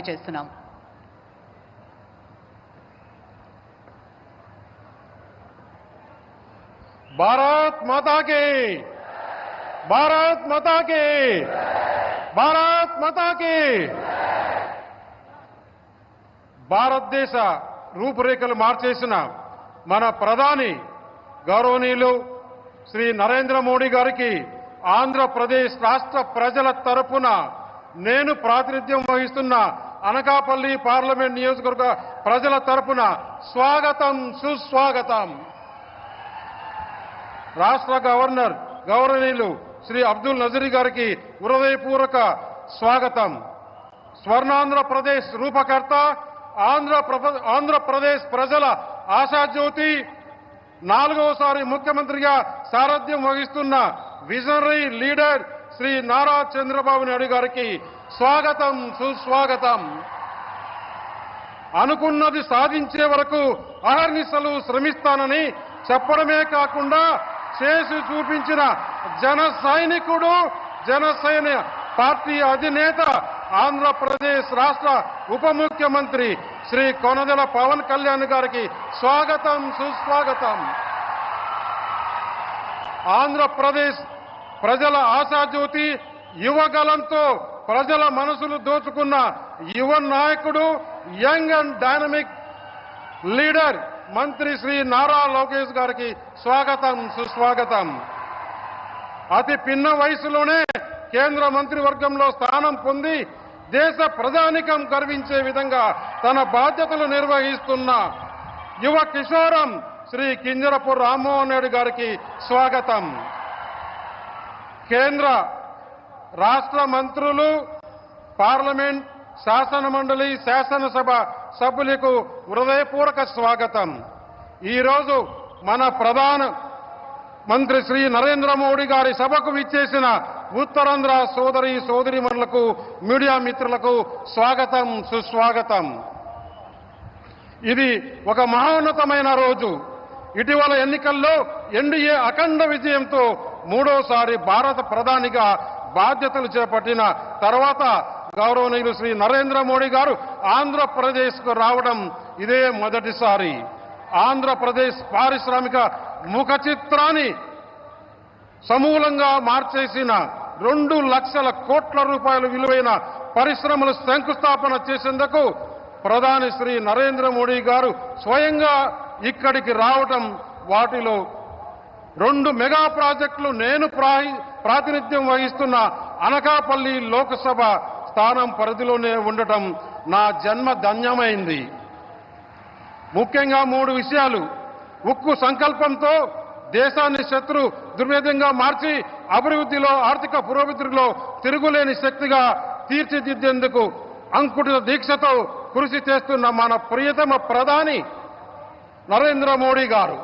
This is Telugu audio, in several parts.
చేస్తున్నాం. భారత్ మాతాకి భారత్ మాతాకి భారత్ మాతాకి భారతదేశ రూపురేఖలు మార్చేసిన మన ప్రధాని గౌరవనీయులు శ్రీ నరేంద్ర మోడీ గారికి ఆంధ్రప్రదేశ్ రాష్ట్ర ప్రజల తరపున నేను ప్రాతినిధ్యం వహిస్తున్న అనకాపల్లి పార్లమెంట్ నియోజకవర్గ ప్రజల తరపున స్వాగతం సుస్వాగతం. రాష్ట్ర గవర్నర్ గౌరవనీయులు శ్రీ అబ్దుల్ నజరీ గారికి హృదయపూర్వక స్వాగతం. స్వర్ణాంధ్రప్రదేశ్ రూపకర్త ఆంధ్ర ఆంధ్రప్రదేశ్ ప్రజల ఆశాజ్యోతి నాలుగవసారి ముఖ్యమంత్రిగా సారథ్యం వహిస్తున్న విజనరీ లీడర్ శ్రీ నారా చంద్రబాబు నాయుడు గారికి స్వాగతం సుస్వాగతం. అనుకున్నది సాధించే వరకు అహర్నిశలు శ్రమిస్తానని చెప్పడమే కాకుండా చేసి చూపించిన జన సైనికుడు జనసేన పార్టీ అధినేత ఆంధ్రప్రదేశ్ రాష్ట్ర ఉప ముఖ్యమంత్రి శ్రీ కొనదెల పవన్ కళ్యాణ్ గారికి స్వాగతం సుస్వాగతం. ఆంధ్రప్రదేశ్ ప్రజల ఆశాజ్యోతి యువగలంతో ప్రజల మనసులు దోచుకున్న యువ నాయకుడు యంగ్ అండ్ డైనమిక్ లీడర్ మంత్రి శ్రీ నారా లోకేష్ గారికి స్వాగతం సుస్వాగతం. అతి పిన్న వయసులోనే కేంద్ర మంత్రివర్గంలో స్థానం పొంది దేశ ప్రధానికం గర్వించే విధంగా తన బాధ్యతలు నిర్వహిస్తున్న యువ కిషోరం శ్రీ కింజరపు రామ్మోహన్ రెడ్డి గారికి స్వాగతం. కేంద్ర రాష్ట్ర మంత్రులు పార్లమెంట్ శాసన మండలి శాసనసభ సభ్యులకు హృదయపూర్వక స్వాగతం. ఈరోజు మన ప్రధాన మంత్రి శ్రీ నరేంద్ర మోడీ గారి సభకు విచ్చేసిన ఉత్తరాంధ్ర సోదరి సోదరిమణులకు మీడియా మిత్రులకు స్వాగతం సుస్వాగతం. ఇది ఒక మహోన్నతమైన రోజు. ఇటీవల ఎన్నికల్లో ఎన్డీఏ అఖండ విజయంతో మూడోసారి భారత ప్రధానిగా బాధ్యతలు చేపట్టిన తర్వాత గౌరవనీయులు శ్రీ నరేంద్ర మోడీ గారు ఆంధ్రప్రదేశ్కు రావడం ఇదే మొదటిసారి. ఆంధ్రప్రదేశ్ పారిశ్రామిక ముఖ చిత్రాన్ని సమూలంగా మార్చేసిన రెండు లక్షల కోట్ల రూపాయల విలువైన పరిశ్రమలు శంకుస్థాపన చేసేందుకు ప్రధాని శ్రీ నరేంద్ర మోడీ గారు స్వయంగా ఇక్కడికి రావటం వాటిలో రెండు మెగా ప్రాజెక్టులు నేను ప్రాతినిధ్యం వహిస్తున్న అనకాపల్లి లోకసభ స్థానం పరిధిలోనే ఉండటం నా జన్మ ధన్యమైంది. ముఖ్యంగా మూడు విషయాలు. ఉక్కు సంకల్పంతో దేశాన్ని శత్రు దుర్వేదంగా మార్చి అభివృద్ధిలో ఆర్థిక పురోభివృద్ధిలో తిరుగులేని శక్తిగా తీర్చిదిద్దేందుకు అంకుటిత దీక్షతో కృషి చేస్తున్న మన ప్రియతమ ప్రధాని నరేంద్ర మోడీ గారు.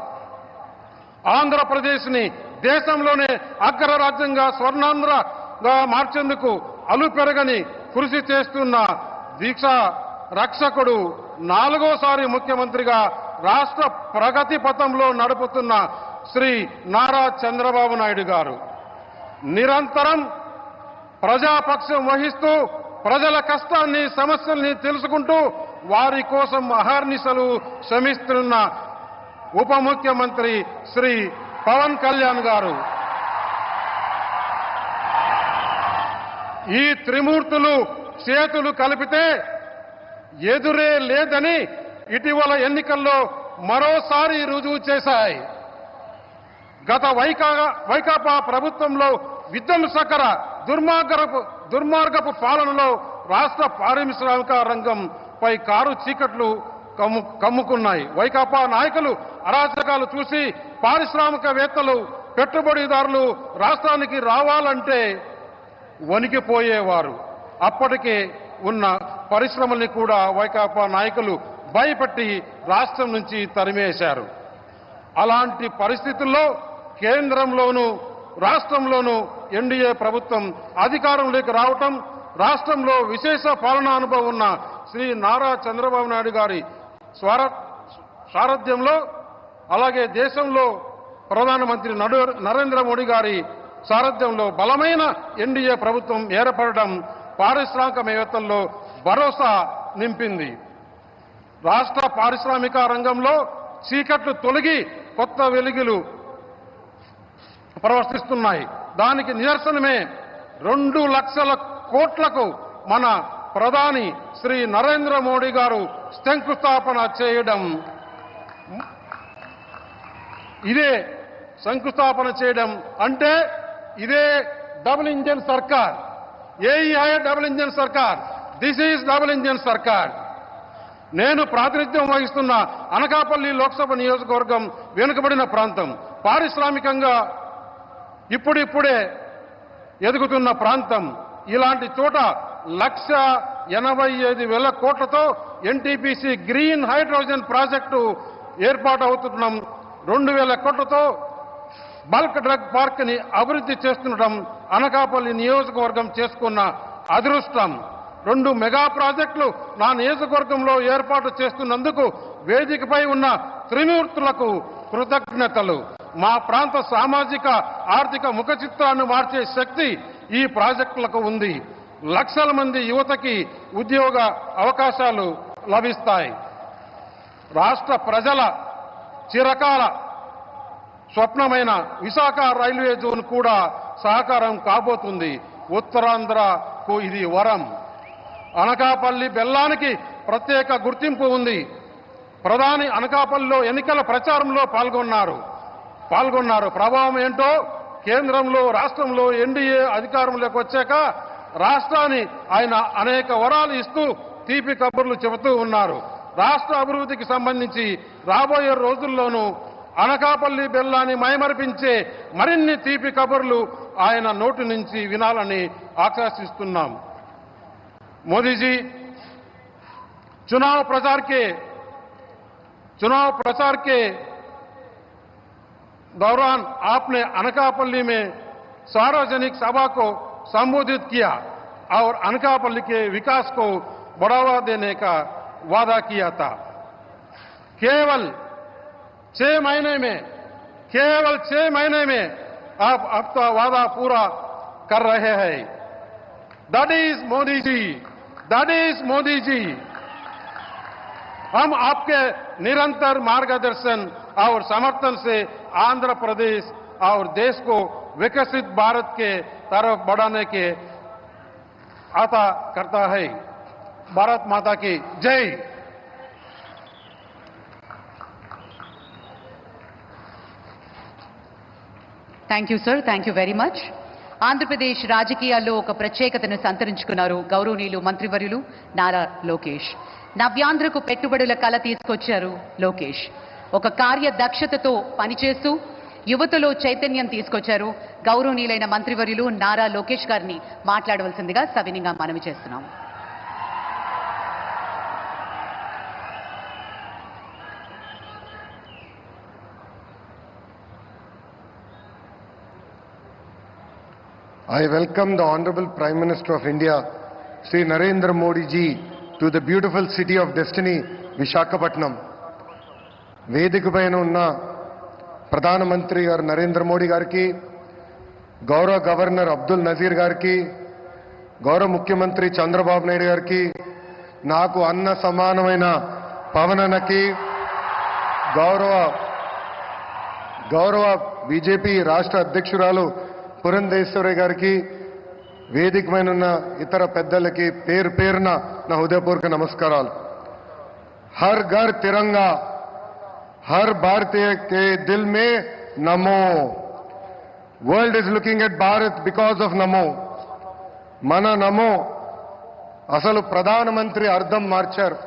ఆంధ్రప్రదేశ్ని దేశంలోనే అగ్రరాజ్యంగా స్వర్ణాంధ్రగా మార్చేందుకు అలుపెరగని కృషి చేస్తున్న దీక్ష రక్షకుడు నాలుగోసారి ముఖ్యమంత్రిగా రాష్ట్ర ప్రగతి పథంలో నడుపుతున్న శ్రీ నారా చంద్రబాబు నాయుడు గారు. నిరంతరం ప్రజాపక్షం వహిస్తూ ప్రజల కష్టాన్ని సమస్యల్ని తెలుసుకుంటూ వారి కోసం అహర్నిశలు శ్రమిస్తున్న ఉప ముఖ్యమంత్రి శ్రీ పవన్ కళ్యాణ్ గారు. ఈ త్రిమూర్తులు చేతులు కలిపితే ఎదురే లేదని ఇటీవల ఎన్నికల్లో మరోసారి రుజువు చేశాయి. గత వైకా వైకాపా ప్రభుత్వంలో విధ్వంసకర దుర్మార్గపు దుర్మార్గపు పాలనలో రాష్ట్ర పారిశ్రామిక రంగంపై కారు చీకట్లు కమ్ము కమ్ముకున్నాయి. వైకాపా నాయకులు అరాచకాలు చూసి పారిశ్రామికవేత్తలు పెట్టుబడిదారులు రాష్ట్రానికి రావాలంటే వణికిపోయేవారు. అప్పటికే ఉన్న పరిశ్రమల్ని కూడా వైకాపా నాయకులు భయపెట్టి రాష్ట్రం నుంచి తరిమేశారు. అలాంటి పరిస్థితుల్లో కేంద్రంలోనూ రాష్ట్రంలోనూ ఎన్డీఏ ప్రభుత్వం అధికారంలోకి రావటం రాష్ట్రంలో విశేష పాలనా అనుభవం ఉన్న శ్రీ నారా చంద్రబాబు నాయుడు గారి సారథ్యంలో అలాగే దేశంలో ప్రధానమంత్రి నడు నరేంద్ర మోడీ గారి సారథ్యంలో బలమైన ఎన్డీఏ ప్రభుత్వం ఏర్పడడం పారిశ్రామికవేత్తల్లో భరోసా నింపింది. రాష్ట్ర పారిశ్రామిక రంగంలో చీకట్లు తొలగి కొత్త వెలుగులు ప్రవర్తిస్తున్నాయి. దానికి నిదర్శనమే రెండు లక్షల కోట్లకు మన ప్రధాని శ్రీ నరేంద్ర మోడీ గారు శంకుస్థాపన చేయడం. ఇదే శంకుస్థాపన చేయడం అంటే ఇదే డబుల్ ఇంజన్ సర్కార్. ఏఈఐ డబుల్ ఇంజన్ సర్కార్. దిస్ ఈజ్ డబుల్ ఇంజన్ సర్కార్. నేను ప్రాతినిధ్యం వహిస్తున్న అనకాపల్లి లోక్సభ నియోజకవర్గం వెనుకబడిన ప్రాంతం. పారిశ్రామికంగా ఇప్పుడిప్పుడే ఎదుగుతున్న ప్రాంతం. ఇలాంటి చోట లక్ష ఎనభై ఐదు వేల కోట్లతో ఎన్టీపీసీ గ్రీన్ హైడ్రోజన్ ప్రాజెక్టు ఏర్పాటు అవుతున్నాం రెండు వేల కోట్లతో బల్క్ డ్రగ్ పార్క్ని అభివృద్ధి చేస్తుండటం అనకాపల్లి నియోజకవర్గం చేసుకున్న అదృష్టం. రెండు మెగా ప్రాజెక్టులు నా నియోజకవర్గంలో ఏర్పాటు చేస్తున్నందుకు వేదికపై ఉన్న త్రిమూర్తులకు కృతజ్ఞతలు. మా ప్రాంత సామాజిక ఆర్థిక ముఖ చిత్రాన్ని మార్చే శక్తి ఈ ప్రాజెక్టులకు ఉంది. లక్షల మంది యువతకి ఉద్యోగ అవకాశాలు లభిస్తాయి. రాష్ట్ర ప్రజల చిరకాల స్వప్నమైన విశాఖ రైల్వే జోన్ కూడా సహకారం కాబోతుంది. ఉత్తరాంధ్రకు ఇది వరం. అనకాపల్లి బెల్లానికి ప్రత్యేక గుర్తింపు ఉంది. ప్రధాని అనకాపల్లిలో ఎన్నికల ప్రచారంలో పాల్గొన్నారు. పాల్గొన్నారు. ప్రభావం ఏంటో కేంద్రంలో రాష్ట్రంలో ఎన్డీఏ అధికారంలోకి వచ్చాక రాష్ట్రాన్ని ఆయన అనేక వరాలు ఇస్తూ తీపి కబుర్లు చెబుతూ ఉన్నారు రాష్ట్ర అభివృద్ధికి సంబంధించి రాబోయే రోజుల్లోనూ అనకాపల్లి బెల్లాన్ని మైమరిపించే మరిన్ని తీపి కబుర్లు ఆయన నోటి నుంచి వినాలని ఆకాశిస్తున్నాం मोदी जी चुनाव प्रचार के चुनाव प्रचार के दौरान आपने अनकापल्ली में सार्वजनिक सभा को संबोधित किया और अनकापल्ली के विकास को बढ़ावा देने का वादा किया था। केवल छह महीने में, केवल छह महीने में आप आपका वादा पूरा कर रहे हैं। That is Modi ji that is Modi ji. हम आपके निरंतर मार्गदर्शन और समर्थन से आंध्र प्रदेश और देश को विकसित भारत के तरफ बढ़ाने के आता करता है भारत माता की जय thank you sir thank you very much Andhra Pradesh రాజకీయాల్లో ఒక ప్రత్యేకతను సంతరించుకున్నారు గౌరవనీయులు మంత్రివర్యులు నారా లోకేష్ నవ్యాంధ్రకు పెట్టుబడుల కళ తీసుకొచ్చారు లోకేష్ ఒక కార్యదక్షతతో పనిచేస్తూ యువతలో చైతన్యం తీసుకొచ్చారు గౌరవనీయులైన మంత్రివర్యులు నారా లోకేష్ గారిని మాట్లాడవలసిందిగా సవినిగా మనవి చేస్తున్నాం I welcome the Honorable Prime Minister of India, Sri Narendra Modi ji, to the beautiful city of destiny, Vishakhapatnam. వేదిక పైన ఉన్న ప్రధానమంత్రి గారు నరేంద్ర మోడీ గారికి గౌరవ గవర్నర్ అబ్దుల్ నజీర్ గారికి గౌరవ ముఖ్యమంత్రి చంద్రబాబు నాయుడు గారికి నాకు అన్న సమానమైన పవననకి గౌరవ గౌరవ బీజేపీ రాష్ట్ర అధ్యక్షురాలు పురంధేశ్వరి గారికి వేదికమైన ఉన్న ఇతర పెద్దలకి పేరు పేరున నా హృదయపూర్వక నమస్కారాలు. Har Ghar Tiranga her Bharatiya K Dil May Namo world is looking at Bharat because of Namo మన నమో అసలు ప్రధానమంత్రి అర్థం మార్చారు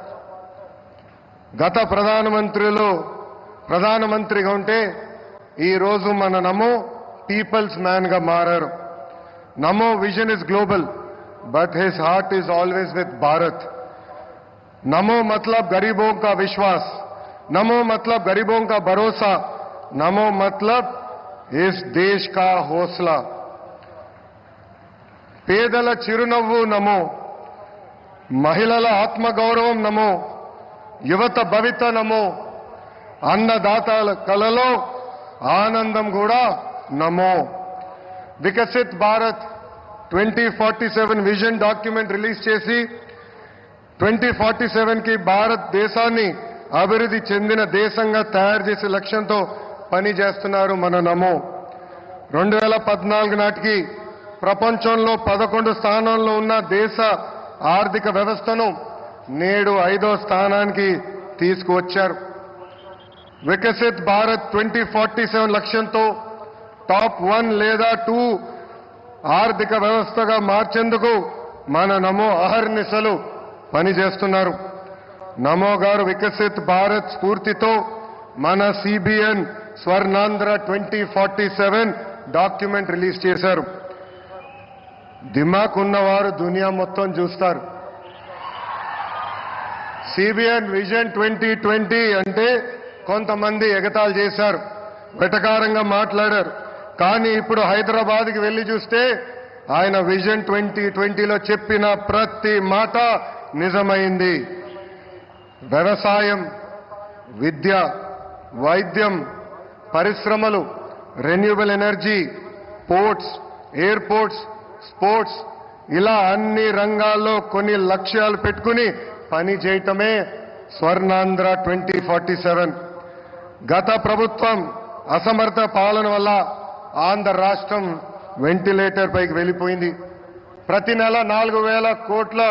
గత ప్రధానమంత్రిలో ప్రధానమంత్రిగా ఉంటే ఈ రోజు మన నమో పీపుల్స్ మ్యాన్ గా మారారు Namo vision is global but his heart is always with Bharat Namo मतलब गरीबों का विश्वास नमो मतलब गरीबों का भरोसा नमो मतलब इस देश का हौसला పేదల చిరునవ్వు నమో మహిళల ఆత్మగౌరవం నమో యువత భవిత నమో అన్నదాతల కలలో ఆనందం కూడా Namo Viksit Bharat twenty forty seven vision document release చేసి ట్వంటీ ఫార్టీ సెవెన్ కి భారతదేశాన్ని అభివృద్ధి చెందిన దేశంగా తయారు చేసే లక్ష్యంతో పనిచేస్తున్నారు మన నమో. రెండు వేల పద్నాలుగు నాటికి ప్రపంచంలో పదకొండు స్థానంలో ఉన్న దేశ ఆర్థిక వ్యవస్థను నేడు ఐదో స్థానానికి తీసుకువచ్చారు. Viksit Bharat twenty forty seven లక్ష్యంతో టాప్ వన్ లేదా టూ ఆర్థిక వ్యవస్థగా మార్చేందుకు మన నమో అహర్నిశలు పనిచేస్తున్నారు. నమో గారు వికసిత్ భారత్ స్ఫూర్తితో మన CBN Swarnandhra twenty forty seven document release చేశారు. దిమాక్ ఉన్నవారు దునియా మొత్తం చూస్తారు. సిబిఎన్ విజన్ ట్వంటీ ట్వంటీ అంటే కొంతమంది ఎగతాలు చేశారు. వెటకారంగా మాట్లాడారు. కానీ ఇప్పుడు హైదరాబాద్కి వెళ్ళి చూస్తే ఆయన విజన్ ట్వంటీ ట్వంటీలో చెప్పిన ప్రతి మాట నిజమైంది. వ్యవసాయం విద్య వైద్యం పరిశ్రమలు renewable energy ports airports sports ఇలా అన్ని రంగాల్లో కొన్ని లక్ష్యాలు పెట్టుకుని పని చేయటమే స్వర్ణాంధ్ర ట్వంటీ ఫార్టీ సెవెన్. గత ప్రభుత్వం అసమర్థ పాలన వల్ల ఆంధ్ర రాష్ట్రం వెంటిలేటర్ పైకి వెళ్ళిపోయింది. ప్రతి నెల నాలుగు వేల కోట్ల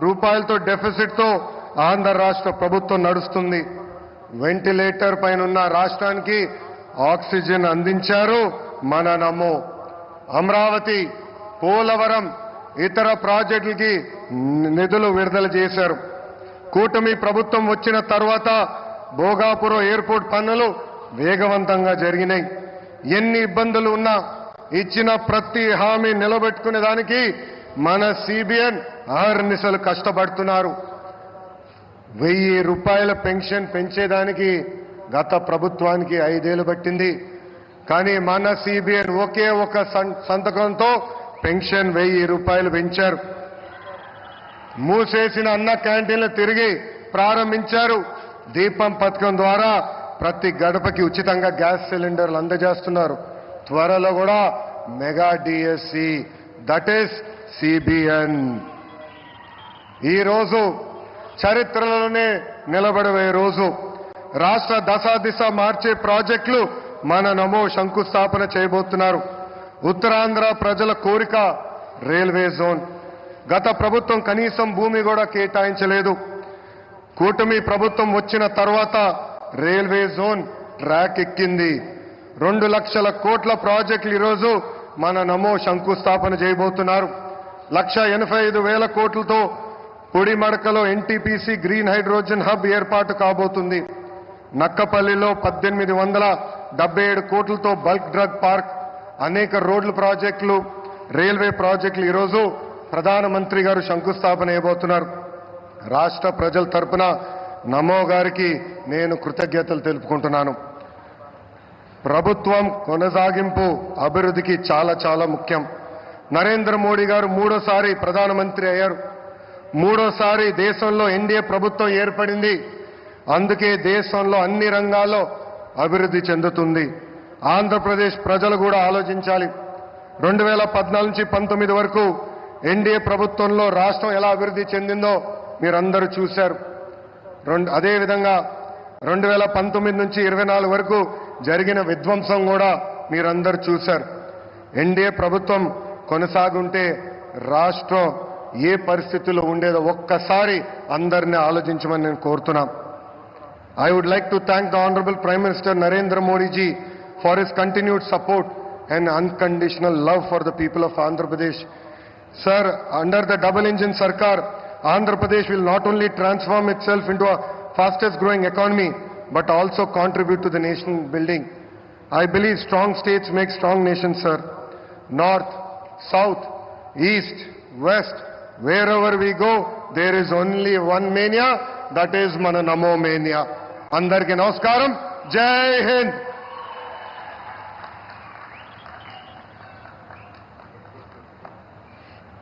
రూపాయలతో డెఫిసిట్తో ఆంధ్ర రాష్ట్ర ప్రభుత్వం నడుస్తుంది. వెంటిలేటర్ పైన ఉన్న రాష్ట్రానికి ఆక్సిజన్ అందించారు మన నమో. అమరావతి పోలవరం ఇతర ప్రాజెక్టులకి నిధులు విడుదల చేశారు. కూటమి ప్రభుత్వం వచ్చిన తర్వాత భోగాపురం ఎయిర్పోర్ట్ పనులు వేగవంతంగా జరిగినాయి. ఎన్ని ఇబ్బందులు ఉన్నా ఇచ్చిన ప్రతి హామీ నిలబెట్టుకునే దానికి మన సిబిఎన్ నిశలు కష్టపడుతున్నారు. వెయ్యి రూపాయల పెన్షన్ పెంచేదానికి గత ప్రభుత్వానికి ఐదేళ్ళు పట్టింది. కానీ మన సిబిఎన్ ఒకే ఒక సంతకంతో పెన్షన్ వెయ్యి రూపాయలు పెంచారు. మూసేసిన అన్న క్యాంటీన్లు తిరిగి ప్రారంభించారు. దీపం పథకం ద్వారా ప్రతి గడపకి ఉచితంగా గ్యాస్ సిలిండర్లు అందజేస్తున్నారు. త్వరలో కూడా mega DSC that is CBN. ఈరోజు చరిత్రలోనే నిలబడవే రోజు. రాష్ట్ర దశ దిశ మార్చే ప్రాజెక్టులు మన నమో శంకుస్థాపన చేయబోతున్నారు. ఉత్తరాంధ్ర ప్రజల కోరిక రైల్వే జోన్. గత ప్రభుత్వం కనీసం భూమి కూడా కేటాయించలేదు. కూటమి ప్రభుత్వం వచ్చిన తర్వాత రైల్వే జోన్ ట్రాక్ ఎక్కింది. రెండు లక్షల కోట్ల ప్రాజెక్టులు ఈరోజు మన నమో శంకుస్థాపన చేయబోతున్నారు. లక్ష ఎనభై ఐదు వేల కోట్లతో పొడిమడకలో ఎన్టీపీసీ గ్రీన్ హైడ్రోజన్ హబ్ ఏర్పాటు కాబోతుంది. నక్కపల్లిలో పద్దెనిమిది వందల డెబ్బై ఏడు కోట్లతో బల్క్ డ్రగ్ పార్క్ అనేక రోడ్ల ప్రాజెక్టులు రైల్వే ప్రాజెక్టులు ఈరోజు ప్రధానమంత్రి గారు శంకుస్థాపన చేయబోతున్నారు రాష్ట్ర ప్రజల తరపున నమో గారికి నేను కృతజ్ఞతలు తెలుపుకుంటున్నాను. ప్రభుత్వం కొనసాగింపు అభివృద్ధికి చాలా చాలా ముఖ్యం. నరేంద్ర మోడీ గారు మూడోసారి ప్రధానమంత్రి అయ్యారు. మూడోసారి దేశంలో ఎన్డీఏ ప్రభుత్వం ఏర్పడింది. అందుకే దేశంలో అన్ని రంగాల్లో అభివృద్ధి చెందుతుంది. ఆంధ్రప్రదేశ్ ప్రజలు కూడా ఆలోచించాలి. రెండు వేల పద్నాలుగు నుంచి పంతొమ్మిది వరకు ఎన్డీఏ ప్రభుత్వంలో రాష్ట్రం ఎలా అభివృద్ధి చెందిందో మీరందరూ చూశారు. రెండు అదేవిధంగా రెండు వేల పంతొమ్మిది నుంచి ఇరవై నాలుగు వరకు జరిగిన విధ్వంసం కూడా మీరందరూ చూశారు. ఎన్డీఏ ప్రభుత్వం కొనసాగుంటే రాష్ట్రం ఏ పరిస్థితుల్లో ఉండేదో ఒక్కసారి అందరినీ ఆలోచించమని నేను కోరుతున్నా I would like to thank the Honorable Prime Minister Narendra Modi ji for his continued support and unconditional love for the people of Andhra Pradesh. Sir, under the double engine Sarkar, Andhra Pradesh will not only transform itself into a fastest growing economy, but also contribute to the nation building. I believe strong states make strong nations, sir. North, South, wherever we go there is only one mania that that మన నమో మేనియా అందరికీ నమస్కారం. జై Hind.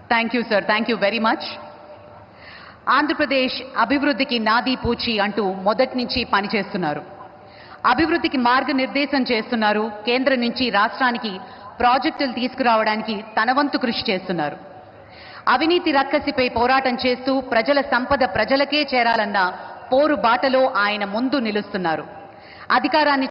Thank you sir thank you very much Andhra Pradesh అభివృద్ధికి నాది పూచి అంటూ మొదటి నుంచి పనిచేస్తున్నారు. అభివృద్ధికి మార్గనిర్దేశం చేస్తున్నారు. కేంద్రం నుంచి రాష్ట్రానికి ప్రాజెక్టులు తీసుకురావడానికి తన వంతు కృషి చేస్తున్నారు. అవినీతి రక్కసిపై పోరాటం చేస్తూ ప్రజల సంపద ప్రజలకే చేరాలన్న పోరు బాటలో ఆయన ముందు నిలుస్తున్నారు. అధికారాన్ని